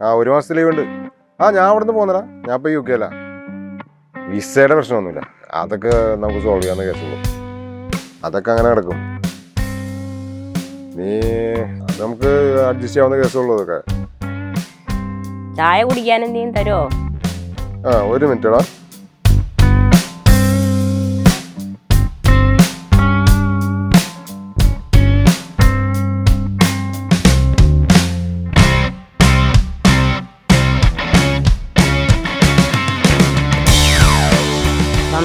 ആ ഒരു മാസത്തെ ലീവ് ഉണ്ട്. ആ ഞാൻ അവിടെ നിന്ന് പോന്നടാ. ഞാൻ ഇപ്പൊ യു അല്ല വിസയുടെ പ്രശ്നമൊന്നുമില്ല. അതൊക്കെ നമുക്ക് സോൾവ് ചെയ്യാവുന്ന കേസുള്ളൂ അതൊക്കെ അങ്ങനെ കിടക്കും നീ അത് നമുക്ക് അഡ്ജസ്റ്റ് ചെയ്യാവുന്ന കേസുള്ളൂ അതൊക്കെ. ചായ കുടിക്കാൻ എന്തെങ്കിലും തരുമോ ആ ഒരു മിനിറ്റടാ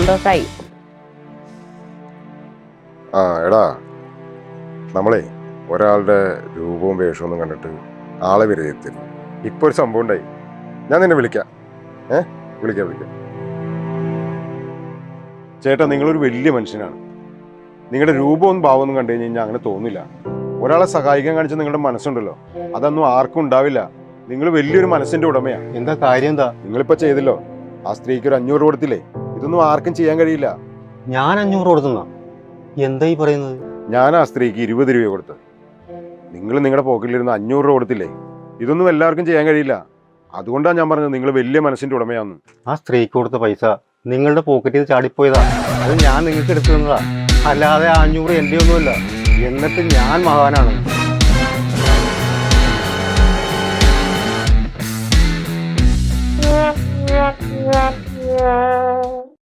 സന്തോഷായി. ആ എടാ. നമ്മളെ ഒരാളുടെ രൂപവും വേഷവും ഒന്നും കണ്ടിട്ട് ആളെ വിരയത്തില്ല ഇപ്പൊ ഒരു സംഭവം ഉണ്ടായി. ഞാൻ നിന്നെ വിളിക്കാം. ഏ? വിളിക്കാം വിളിക്കാം. ചേട്ടാ നിങ്ങളൊരു വലിയ മനുഷ്യനാണ്. നിങ്ങളുടെ രൂപവും ഭാവവും കണ്ടു കഴിഞ്ഞ് കഴിഞ്ഞാൽ അങ്ങനെ തോന്നില്ല. ഒരാളെ സഹായിക്കാൻ കാണിച്ച നിങ്ങളുടെ മനസ്സുണ്ടല്ലോ. അതൊന്നും ആർക്കും ഉണ്ടാവില്ല. നിങ്ങൾ വലിയൊരു മനസ്സിന്റെ ഉടമയാണ് എന്താ കാര്യം എന്താ? നിങ്ങളിപ്പോ ചെയ്തല്ലോ. ആ സ്ത്രീക്ക് ഒരു അഞ്ഞൂറ് കൊടുത്തില്ലേ? ഇതൊന്നും ആർക്കും ചെയ്യാൻ കഴിയില്ല. ഞാൻ അഞ്ഞൂറ് കൊടുത്തുന്ന. എന്താ ഈ പറയുന്നത്? ഞാൻ ആ സ്ത്രീക്ക് ഇരുപത് രൂപ കൊടുത്ത് നിങ്ങൾ നിങ്ങളുടെ പോക്കറ്റിലിരുന്ന് അഞ്ഞൂറ് രൂപ കൊടുത്തില്ലേ? ഇതൊന്നും എല്ലാവർക്കും ചെയ്യാൻ കഴിയില്ല. അതുകൊണ്ടാണ് ഞാൻ പറഞ്ഞത് നിങ്ങൾ വലിയ മനസ്സിന്റെ ഉടമയാന്ന്. ആ സ്ത്രീക്ക് കൊടുത്ത പൈസ നിങ്ങളുടെ പോക്കറ്റിൽ ചാടിപ്പോയതാ. അത് ഞാൻ നിങ്ങൾക്ക് എടുത്തു തന്നതാ. അല്ലാതെ അഞ്ഞൂറ് എന്റെ ഒന്നുമില്ല എന്നിട്ട് ഞാൻ മഹാനാണ്.